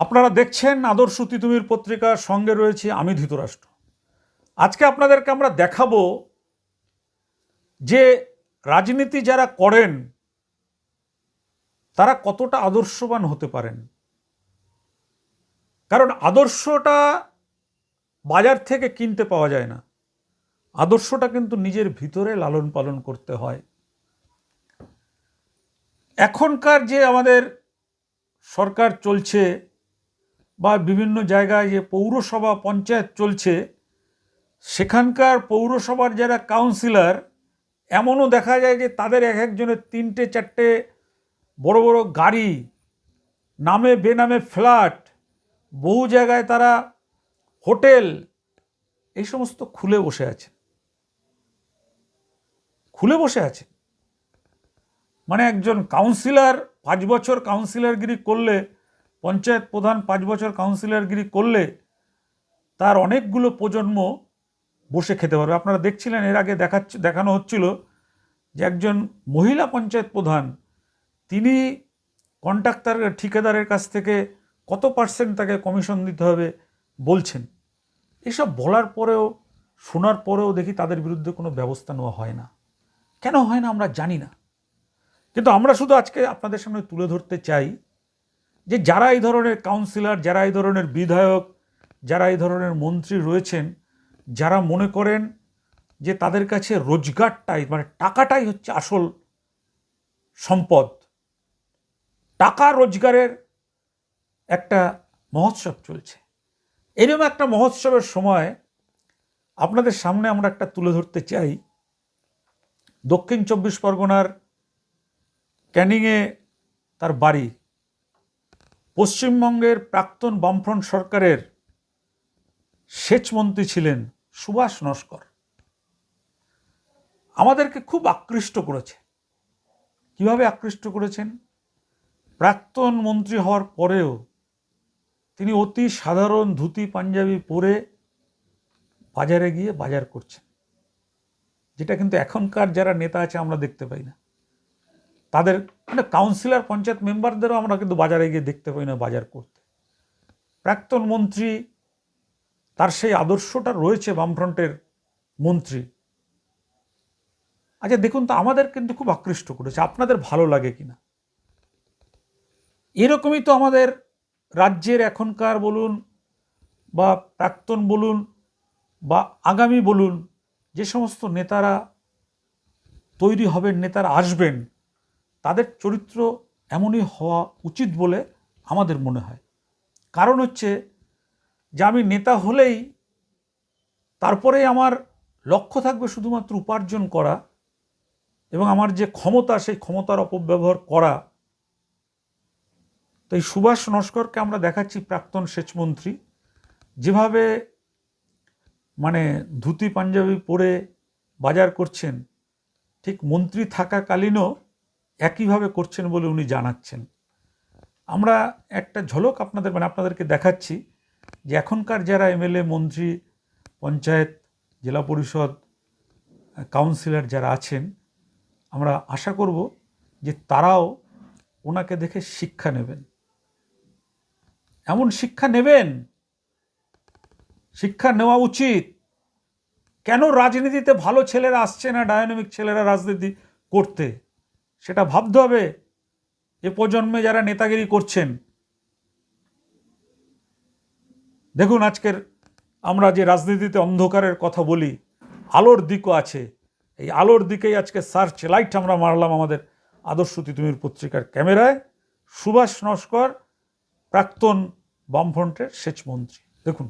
আপনারা দেখছেন আদর্শ তিতুমির পত্রিকার সঙ্গে রয়েছে আমি ধৃতরাষ্ট্র। আজকে আপনাদেরকে আমরা দেখাবো যে রাজনীতি যারা করেন, তারা কতটা আদর্শবান হতে পারেন। কারণ আদর্শটা বাজার থেকে কিনতে পাওয়া যায় না। আদর্শটা কিন্তু নিজের ভিতরে লালন পালন করতে হয়। এখনকার যে আমাদের সরকার চলছে বা বিভিন্ন জায়গায় যে পৌরসভা পঞ্চায়েত চলছে, সেখানকার পৌরসভার যারা কাউন্সিলর এমনও দেখা যায় যে তাদের এক একজনের তিনটে চারটে বড় বড় গাড়ি, নামে বেনামে ফ্ল্যাট বহু জায়গায় তারা হোটেল, এই সমস্ত খুলে বসে আছে খুলে বসে আছে মানে একজন কাউন্সিলর পাঁচ বছর কাউন্সিলরগিরি করলে পঞ্চায়েত প্রধান পাঁচ বছর কাউন্সিলরগিরি করলে তার অনেকগুলো প্রজন্ম বসে খেতে পারবে। আপনারা দেখছিলেন, এর আগে দেখাচ্ছে, দেখানো হচ্ছিল যে একজন মহিলা পঞ্চায়েত প্রধান, তিনি কন্ট্রাক্টর ঠিকাদারের কাছ থেকে কত পার্সেন্ট তাকে কমিশন দিতে হবে বলছেন। এসব বলার পরেও, শোনার পরেও দেখি তাদের বিরুদ্ধে কোনো ব্যবস্থা নেওয়া হয় না। কেন হয় না আমরা জানি না। কিন্তু আমরা শুধু আজকে আপনাদের সামনে তুলে ধরতে চাই যে যারা এই ধরনের কাউন্সিলর যারা এই ধরনের বিধায়ক, যারা এই ধরনের মন্ত্রী রয়েছেন, যারা মনে করেন যে তাদের কাছে রোজগারটাই মানে টাকাটাই হচ্ছে আসল সম্পদ। টাকা রোজগারের একটা মহোৎসব চলছে। এরকম একটা মহোৎসবের সময় আপনাদের সামনে আমরা একটা তুলে ধরতে চাই। দক্ষিণ চব্বিশ পরগনার ক্যানিংয়ে তার বাড়ি। পশ্চিমবঙ্গের প্রাক্তন বামফ্রন্ট সরকারের সেচমন্ত্রী ছিলেন সুভাষ নস্কর। আমাদেরকে খুব আকৃষ্ট করেছে। কীভাবে আকৃষ্ট করেছেন? প্রাক্তন মন্ত্রী হওয়ার পরেও তিনি অতি সাধারণ ধুতি, পাঞ্জাবি পরে বাজারে গিয়ে বাজার করছেন। যেটা কিন্তু এখনকার যারা নেতা আছে আমরা দেখতে পাই না। তাদের মানে কাউন্সিলর পঞ্চায়েত মেম্বারদেরও আমরা কিন্তু বাজারে গিয়ে দেখতে পাই না বাজার করতে। প্রাক্তন মন্ত্রী, তার সেই আদর্শটা রয়েছে বামফ্রন্টের মন্ত্রী। আচ্ছা দেখুন তো, আমাদের কিন্তু খুব আকৃষ্ট করেছে। আপনাদের ভালো লাগে কিনা? এরকমই তো আমাদের রাজ্যের এখনকার বলুন, বা প্রাক্তন বলুন, বা আগামী বলুন, যে সমস্ত নেতারা তৈরি হবেন, নেতারা আসবেন তাদের চরিত্র এমনই হওয়া উচিত বলে আমাদের মনে হয়। কারণ হচ্ছে যে আমি নেতা হলেই তারপরে আমার লক্ষ্য থাকবে শুধুমাত্র উপার্জন করা এবং আমার যে ক্ষমতা, সেই ক্ষমতার অপব্যবহার করা। তো এই সুভাষ নস্করকে আমরা দেখাচ্ছি প্রাক্তন সেচমন্ত্রী। যেভাবে মানে ধুতি পাঞ্জাবি পরে বাজার করছেন, ঠিক মন্ত্রী থাকাকালীনও একইভাবে করছেন বলে উনি জানাচ্ছেন। আমরা একটা ঝলক আপনাদের মানে আপনাদেরকে দেখাচ্ছি যে এখনকার যারা এমএলএ, মন্ত্রী, পঞ্চায়েত, জেলা পরিষদ, কাউন্সিলর যারা আছেন, আমরা আশা করব যে তারাও ওনাকে দেখে শিক্ষা নেবেন। এমন শিক্ষা নেবেন, শিক্ষা নেওয়া উচিত। কেন রাজনীতিতে ভালো ছেলেরা আসছে না ডায়নামিক ছেলেরা রাজনীতি করতে? সেটা ভাবতে হবে। এ প্রজন্মে যারা নেতাগিরি করছেন, দেখুন আজকের আমরা যে রাজনীতিতে অন্ধকারের কথা বলি, আলোর দিকও আছে। এই আলোর দিকেই আজকে সার্চ লাইট আমরা মারলাম আমাদের আদর্শ তিতুমির পত্রিকার ক্যামেরায়। সুভাষ নস্কর, প্রাক্তন বামফ্রন্টের সেচমন্ত্রী দেখুন।